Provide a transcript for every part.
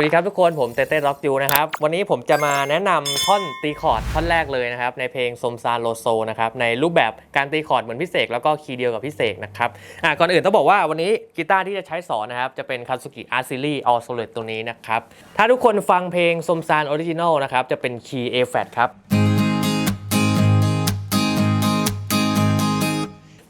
วัสดีครับทุกคนผมเต้เต้ล็อกยูนะครับ วันนี้ผมจะมาแนะนำท่อนตีคอร์ดท่อนแรกเลยนะครับ ในเพลงสมซานโลโซนะครับในรูปแบบการตีคอร์ดเหมือนพิเศษแล้วก็คีย์เดียวกับพิเศษนะครับอะก่อนอื่นต้องบอกว่าวันนี้กีตาร์ที่จะใช้สอนนะครับ จะเป็นคาสุกิอาร์ซิลี่ออโซเลตตัวนี้นะครับ ถ้าทุกคนฟังเพลงสมซานออริจินอลนะครับ จะเป็นคีย์เอแฟทครับ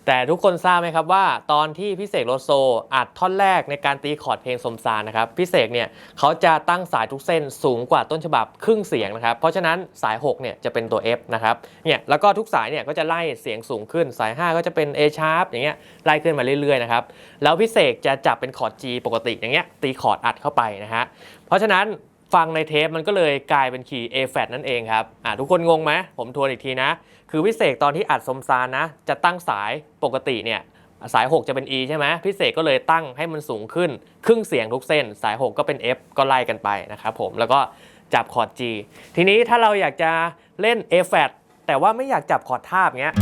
แต่ทุกคนทราบไหมครับว่า ตอนที่พี่เสกโลโซอัดท่อนแรกในการตีคอร์ดเพลงสมสารนะครับพี่เสกเนี่ยเขาจะตั้งสายทุกเส้นสูงกว่าต้นฉบับครึ่งเสียงนะครับเพราะฉะนั้นสาย6เนี่ยจะเป็นตัว F นะครับเนี่ยแล้วก็ทุกสายเนี่ยก็จะไล่เสียงสูงขึ้นสาย 5 ก็จะเป็น A sharp อย่างเงี้ยไล่ขึ้นมาเรื่อยๆนะครับแล้วพี่เสกจะจับเป็นคอร์ด G ปกติอย่างเงี้ยตีคอร์ดอัดเข้าไปนะฮะเพราะฉะนั้น ฟังในเทปมันก็เลยกลายเป็นคีย์ A f a t นั่นเองครับอ่าทุกคนงงไหมผมทวนอีกทีนะ คือพิเศษตอนที่อัดสมซานนะ จะตั้งสายปกติเนี่ยสาย 6 จะเป็น E ใช่ไหมพิเศษก็เลยตั้งให้มันสูงขึ้น ครึ่งเสียงทุกเส้น สาย 6 ก็เป็น F ก็ไล่กันไปนะครับผมแล้วก็จับคอร์ด G ทีนี้ถ้าเราอยากจะเล่น A flat แต่ว่าไม่อยากจับคอร์ดทาบเงี้ย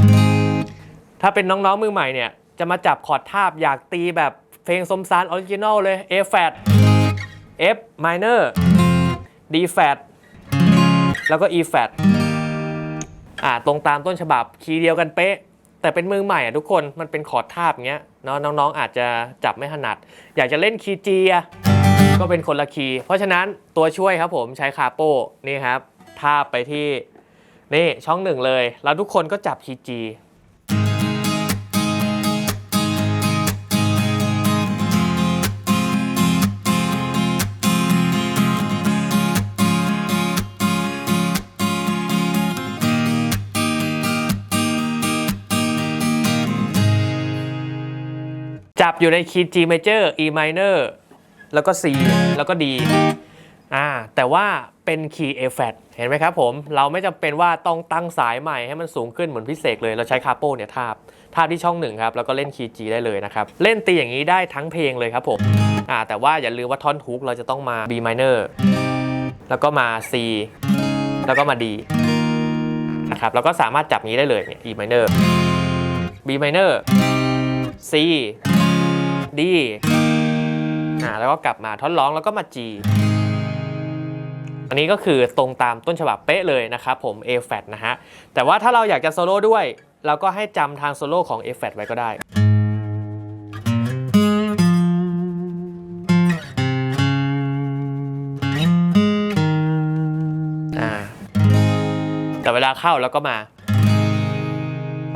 ถ้าเป็นน้องๆมือใหม่เนี่ยจะมาจับคอร์ดทาบอยากตีแบบเพลงสมซานออริจินอลเลย A flat F minor D flat แล้วก็ E flat อ่าตรงตามต้นฉบับคีย์เดียวกันเป๊ะ แต่เป็นมือใหม่อะทุกคนมันเป็นคอร์ดทาบอย่างเงี้ยเนาะน้องๆอาจจะจับไม่ถนัด อยากจะเล่นคีย์จีก็เป็นคนละคีย์เพราะฉะนั้นตัวช่วยครับผมใช้คาโป้นี่ครับทาบไปที่นี่ช่องหนึ่งเลย แล้วทุกคนก็จับคีย์จี จับอยู่ในคีย์ G major E minor แล้วก็ C แล้วก็ D อ่าแต่ว่าเป็นคีย์ A flat เห็นไหมครับผม เราไม่จำเป็นว่าต้องตั้งสายใหม่ให้มันสูงขึ้นเหมือนพิเศษเลย เราใช้คาโป้เนี่ยทาบทาบที่ช่องหนึ่งครับ แล้วก็เล่นคีย์ G ได้เลยนะครับ เล่นตีอย่างนี้ได้ทั้งเพลงเลยครับผมอ่าแต่ว่าอย่าลืมว่าท่อนฮุกเราจะต้องมา B minor แล้วก็มา C แล้วก็มา D นะครับแล้วก็สามารถจับนี้ได้เลยเนี่ย E minor B minor C D อ่าแล้วก็กลับมาท่อนร้องแล้วก็มา G อันนี้ก็คือตรงตามต้นฉบับเป๊ะเลยนะครับผม A flat นะฮะ แต่ว่าถ้าเราอยากจะโซโล่ด้วย เราก็ให้จำทางโซโล่ของ A flat ไว้ก็ได้ แต่เวลาเข้าแล้วก็มา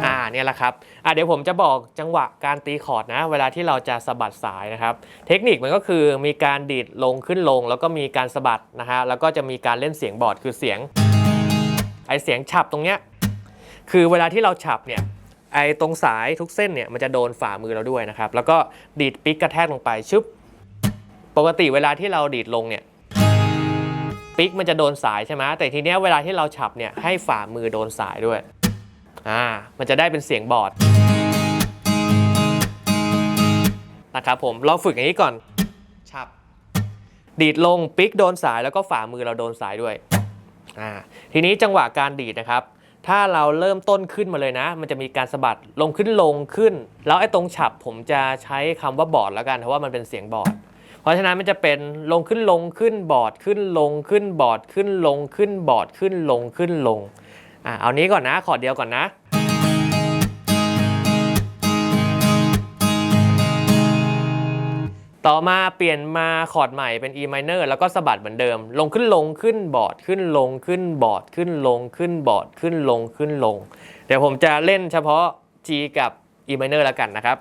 อ่าเนี่ยแหละครับอ่าเดี๋ยวผมจะบอกจังหวะการตีคอร์ดนะ เวลาที่เราจะสะบัดสายนะครับ เทคนิคมันก็คือมีการดีดลงขึ้นลง แล้วก็มีการสะบัดนะฮะแล้วก็จะมีการเล่นเสียงบอร์ดคือเสียงไอเสียงฉับตรงเนี้ยคือเวลาที่เราฉับเนี่ยไอตรงสายทุกเส้นเนี่ยมันจะโดนฝ่ามือเราด้วยนะครับ แล้วก็ดีดปิกกระแทกลงไปชึบปกติเวลาที่เราดีดลงเนี่ยปิกมันจะโดนสายใช่ไหมแต่ทีเนี้ยเวลาที่เราฉับเนี่ยให้ฝ่ามือโดนสายด้วย อ่ามันจะได้เป็นเสียงบอร์ดนะครับผมเราฝึกอย่างนี้ก่อนชับ ดีดลงปิกโดนสายแล้วก็ฝ่ามือเราโดนสายด้วยอ่าทีนี้จังหวะการดีดนะครับ ถ้าเราเริ่มต้นขึ้นมาเลยนะ มันจะมีการสะบัดลงขึ้นลงขึ้น แล้วไอ้ตรงฉับผมจะใช้คำว่าบอร์ดแล้วกันเพราะว่ามันเป็นเสียงบอร์ดเพราะฉะนั้นมันจะเป็นลงขึ้นลงขึ้นบอร์ดขึ้นลงขึ้นบอร์ดขึ้นลงขึ้นบอร์ดขึ้นลงขึ้นลง อะเอานี้ก่อนนะขอร์ดเดียวก่อนนะต่อมาเปลี่ยนมาคอร์ดใหม่เป็น E minor แล้วก็สะบัดเหมือนเดิม ลงขึ้นลงขึ้นบอร์ดขึ้นลงขึ้นบอร์ดขึ้นลงขึ้นบอร์ดขึ้นลงขึ้นลง เดี๋ยวผมจะเล่นเฉพาะ G กับ E minor แล้วกันนะครับ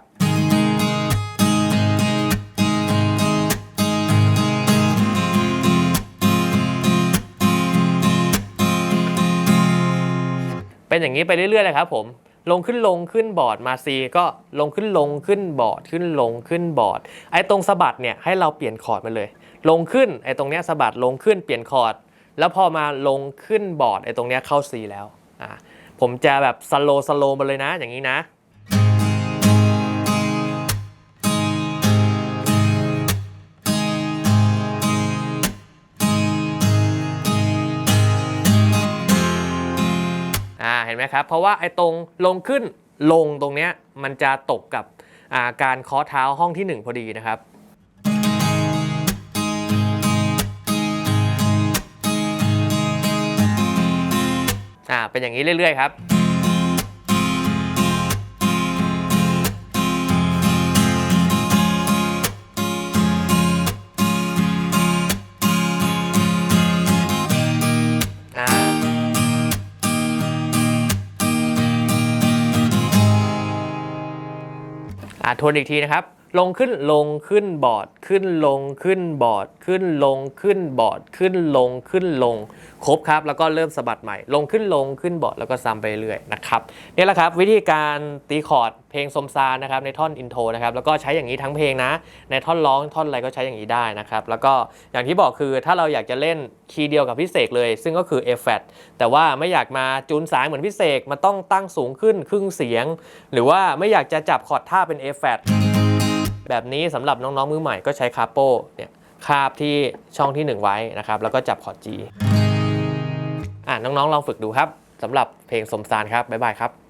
เป็นอย่างนี้ไปเรื่อยๆเลยครับผมลงขึ้นลงขึ้นบอร์ดมาซีก็ลงขึ้นลงขึ้นบอร์ดขึ้นลงขึ้นบอร์ดไอ้ตรงสะบัดเนี่ยให้เราเปลี่ยนคอร์ดมาเลย ลงขึ้นไอ้ตรงเนี้ยสะบัดลงขึ้นเปลี่ยนคอร์ดแล้วพอมาลงขึ้นบอร์ดไอ้ตรงเนี้ยเข้าซีแล้วอ่าผมจะแบบสโลสโลมาเลยนะอย่างนี้นะ เห็นไหมครับ เพราะว่าไอ้ตรงลงขึ้นลงตรงเนี้ยมันจะตกกับาการเคอเท้าห้องที่ 1 พอดีนะครับเป็นอย่างนี้เรื่อยๆครับ อ่าทวนอีกทีนะครับ ลงขึ้นลงขึ้นบอร์ดขึ้นลงขึ้นบอร์ดขึ้นลงขึ้นบอร์ดขึ้นลงขึ้นลง ครบครับ แล้วก็เริ่มสะบัดใหม่ ลงขึ้นลงขึ้นบอร์ดแล้วก็ซ้ำไปเรื่อยนะครับนี่แหละครับ วิธีการตีคอร์ดเพลงสมซานนะครับในท่อนอินโทรนะครับแล้วก็ใช้อย่างนี้ทั้งเพลงนะ ในท่อนร้องท่อนอะไรก็ใช้อย่างนี้ได้นะครับแล้วก็อย่างที่บอกคือถ้าเราอยากจะเล่นคีย์เดียวกับพิเศษเลย ซึ่งก็คือ F flat แต่ว่าไม่อยากมาจูนสายเหมือนพิเศษมันต้องตั้งสูงขึ้นครึ่งเสียง หรือว่าไม่อยากจะจับคอร์ดท่าเป็น F flat แบบนี้สำหรับน้องๆมือใหม่ก็ใช้คาโปเนี่ยคาบที่ช่องที่ 1 ไว้นะครับ แล้วก็จับคอร์ด G อะน้องๆลองฝึกดูครับสำหรับเพลงสมสารครับบ๊ายบายครับ